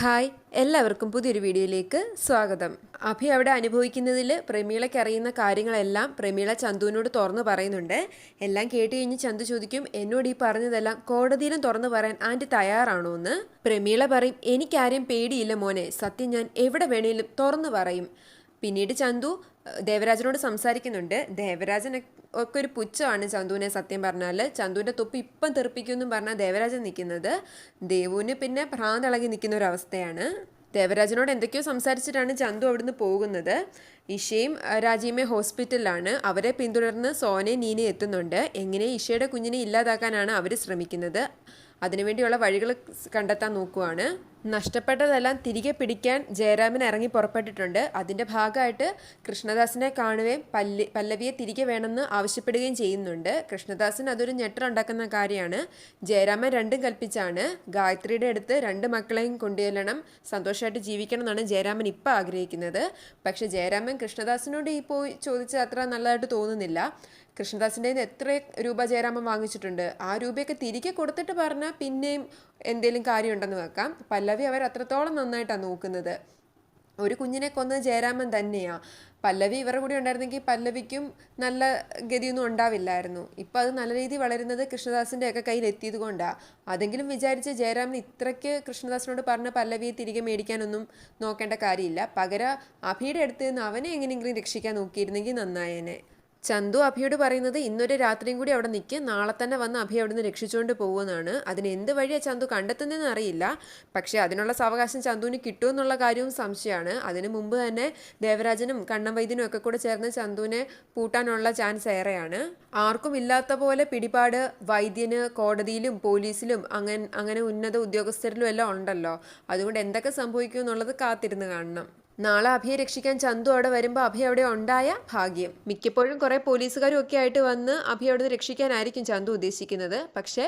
Hi എല്ലാവർക്കും പുതിയൊരു വീഡിയോയിലേക്ക് സ്വാഗതം. അഭി അവിടെ അനുഭവിക്കുന്നതിൽ പ്രമീളയ്ക്ക് അറിയുന്ന കാര്യങ്ങളെല്ലാം പ്രമീള ചന്തുവിനോട് തുറന്നു പറയുന്നുണ്ട്. എല്ലാം കേട്ട് കഴിഞ്ഞ് ചന്തു ചോദിക്കും എന്നോട് ഈ പറഞ്ഞതെല്ലാം കോടതിയിലും തുറന്നു പറയാൻ ആന്റി തയ്യാറാണോ എന്ന്? പ്രമീള പറയും എനിക്കാരെയും പേടിയില്ല മോനെ. സത്യം ഞാൻ എവിടെ വേണേലും തുറന്നു പറയും. പിന്നീട് ചന്തു ദേവരാജനോട് സംസാരിക്കുന്നുണ്ട്. ദേവരാജൻ ഒക്കെ ഒരു പുച്ഛമാണ് ചന്തുവിനെ സത്യം പറഞ്ഞാൽ ചന്തുവിന്റെ തൊപ്പ് ഇപ്പം തെറിപ്പിക്കുമെന്നും പറഞ്ഞാൽ ദേവരാജൻ നിൽക്കുന്നത് ദേവുവിന് പിന്നെ ഭ്രാന്തിളകി നിൽക്കുന്ന ഒരു അവസ്ഥയാണ് ദേവരാജനോട് എന്തൊക്കെയോ സംസാരിച്ചിട്ടാണ് ചന്തു അവിടുന്ന് പോകുന്നത്. ഇഷയും രാജീമേ ഹോസ്പിറ്റലിലാണ്. അവരെ പിന്തുടർന്ന് സോനെ നീനെ എത്തുന്നുണ്ട്. എങ്ങനെ ഇഷയുടെ കുഞ്ഞിനെ ഇല്ലാതാക്കാനാണ് അവർ ശ്രമിക്കുന്നത്. അതിനുവേണ്ടിയുള്ള വഴികൾ കണ്ടെത്താൻ നോക്കുവാണ്. നഷ്ടപ്പെട്ടതെല്ലാം തിരികെ പിടിക്കാൻ ജയരാമൻ ഇറങ്ങി പുറപ്പെട്ടിട്ടുണ്ട്. അതിന്റെ ഭാഗമായിട്ട് കൃഷ്ണദാസിനെ കാണുകയും പല്ലി പല്ലവിയെ തിരികെ വേണമെന്ന് ആവശ്യപ്പെടുകയും ചെയ്യുന്നുണ്ട്. കൃഷ്ണദാസിന് അതൊരു ഞെട്ടറുണ്ടാക്കുന്ന കാര്യമാണ്. ജയരാമൻ രണ്ടും കൽപ്പിച്ചാണ്. ഗായത്രിയുടെ അടുത്ത് രണ്ട് മക്കളെയും കൊണ്ടുചെല്ലണം സന്തോഷമായിട്ട് ജീവിക്കണം എന്നാണ് ജയരാമൻ ഇപ്പോൾ ആഗ്രഹിക്കുന്നത്. പക്ഷേ ജയരാമൻ കൃഷ്ണദാസിനോട് ഈ പോയി ചോദിച്ചത് അത്ര നല്ലതായിട്ട് തോന്നുന്നില്ല. കൃഷ്ണദാസിന്റെ എത്ര രൂപ ജയരാമൻ വാങ്ങിച്ചിട്ടുണ്ട്? ആ രൂപയൊക്കെ തിരികെ കൊടുത്തിട്ട് പറഞ്ഞാൽ പിന്നെയും എന്തെങ്കിലും കാര്യമുണ്ടെന്ന് വെക്കാം. പല്ലവി അവർ അത്രത്തോളം നന്നായിട്ടാണ് നോക്കുന്നത്. ഒരു കുഞ്ഞിനെ കൊന്നത് ജയരാമൻ തന്നെയാണ് പല്ലവി ഇവരുടെ കൂടെ ഉണ്ടായിരുന്നെങ്കിൽ പല്ലവിക്കും നല്ല ഗതിയൊന്നും ഉണ്ടാവില്ലായിരുന്നു. ഇപ്പം അത് നല്ല രീതിയിൽ വളരുന്നത് കൃഷ്ണദാസിന്റെ ഒക്കെ കയ്യിൽ എത്തിയത് കൊണ്ടാണ് അതെങ്കിലും വിചാരിച്ച് ജയരാമൻ ഇത്രയ്ക്ക് കൃഷ്ണദാസിനോട് പറഞ്ഞ പല്ലവിയെ തിരികെ മേടിക്കാനൊന്നും നോക്കേണ്ട കാര്യമില്ല. പകരം അഭിയുടെ അടുത്ത് നിന്ന് അവനെ എങ്ങനെയെങ്കിലും രക്ഷിക്കാൻ നോക്കിയിരുന്നെങ്കിൽ നന്നായേനെ. ചന്തു അഭിയോട് പറയുന്നത് ഇന്നൊരു രാത്രിയും കൂടി അവിടെ നിൽക്ക് നാളെ തന്നെ വന്ന് അഭി അവിടെ നിന്ന് രക്ഷിച്ചുകൊണ്ട് പോകുമെന്നാണ് അതിന് എന്ത് വഴിയാണ് ചന്തു കണ്ടെത്തുന്നതെന്ന് അറിയില്ല. പക്ഷേ അതിനുള്ള സാവകാശം ചന്തുവിന് കിട്ടുമെന്നുള്ള കാര്യവും സംശയമാണ്. അതിന് മുമ്പ് തന്നെ ദേവരാജനും കണ്ണം വൈദ്യനും ഒക്കെ കൂടെ ചേർന്ന് ചന്തുവിനെ പൂട്ടാനുള്ള ചാൻസ് ഏറെയാണ്. ആർക്കും ഇല്ലാത്ത പോലെ പിടിപാട് വൈദ്യന് കോടതിയിലും പോലീസിലും അങ്ങനെ അങ്ങനെ ഉന്നത ഉദ്യോഗസ്ഥരിലും എല്ലാം ഉണ്ടല്ലോ. അതുകൊണ്ട് എന്തൊക്കെ സംഭവിക്കും എന്നുള്ളത് കാത്തിരുന്ന് കാണണം. നാളെ അഭിയെ രക്ഷിക്കാൻ ചന്തു അവിടെ വരുമ്പോൾ അഭി അവിടെ ഉണ്ടായ ഭാഗ്യം. മിക്കപ്പോഴും കുറേ പോലീസുകാരും ഒക്കെ ആയിട്ട് വന്ന് അഭി അവിടെ നിന്ന് രക്ഷിക്കാനായിരിക്കും ചന്തു ഉദ്ദേശിക്കുന്നത്. പക്ഷേ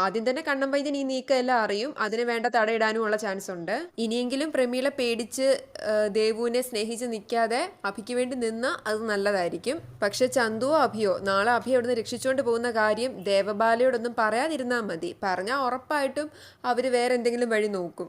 ആദ്യം തന്നെ കണ്ണം വൈദ്യൻ ഈ നീക്കമെല്ലാം അറിയും. അതിന് വേണ്ട തടയിടാനും ഉള്ള ചാൻസ് ഉണ്ട്. ഇനിയെങ്കിലും പ്രമീള പേടിച്ച് ദേവുവിനെ സ്നേഹിച്ച് നിൽക്കാതെ അഭിക്ക് വേണ്ടി നിന്ന് അത് നല്ലതായിരിക്കും. പക്ഷെ ചന്തുവോ അഭിയോ നാളെ അഭി അവിടെ നിന്ന് രക്ഷിച്ചുകൊണ്ട് പോകുന്ന കാര്യം ദേവബാലയോടൊന്നും പറയാതിരുന്നാൽ മതി. പറഞ്ഞാൽ ഉറപ്പായിട്ടും അവർ വേറെ എന്തെങ്കിലും വഴി നോക്കും.